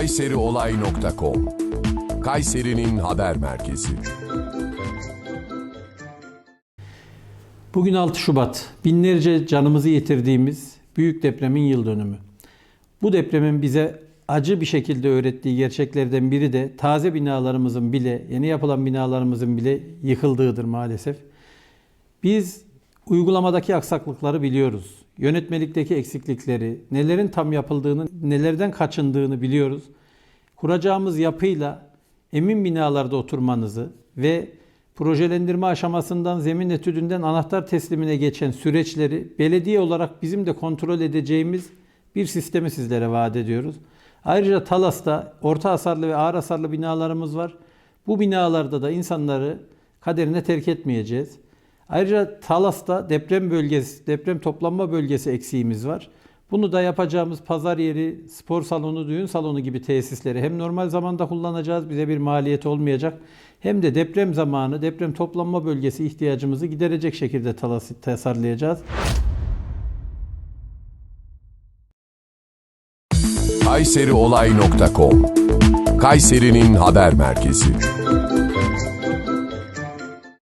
kayseriolay.com Kayseri'nin haber merkezi. Bugün 6 Şubat. Binlerce canımızı yitirdiğimiz büyük depremin yıl dönümü. Bu depremin bize acı bir şekilde öğrettiği gerçeklerden biri de taze binalarımızın bile, yeni yapılan binalarımızın bile yıkıldığıdır maalesef. Biz uygulamadaki aksaklıkları biliyoruz. Yönetmelikteki eksiklikleri, nelerin tam yapıldığını, nelerden kaçındığını biliyoruz. Kuracağımız yapıyla emin binalarda oturmanızı ve projelendirme aşamasından zemin etüdünden anahtar teslimine geçen süreçleri belediye olarak bizim de kontrol edeceğimiz bir sistemi sizlere vaat ediyoruz. Ayrıca Talas'ta orta hasarlı ve ağır hasarlı binalarımız var. Bu binalarda da insanları kaderine terk etmeyeceğiz. Ayrıca Talas'ta deprem bölgesi, deprem toplanma bölgesi eksiğimiz var. Bunu da yapacağımız pazar yeri, spor salonu, düğün salonu gibi tesisleri hem normal zamanda kullanacağız, bize bir maliyet olmayacak. Hem de deprem zamanı, deprem toplanma bölgesi ihtiyacımızı giderecek şekilde Talas'ı tasarlayacağız. kayseriolay.com Kayseri'nin haber merkezi.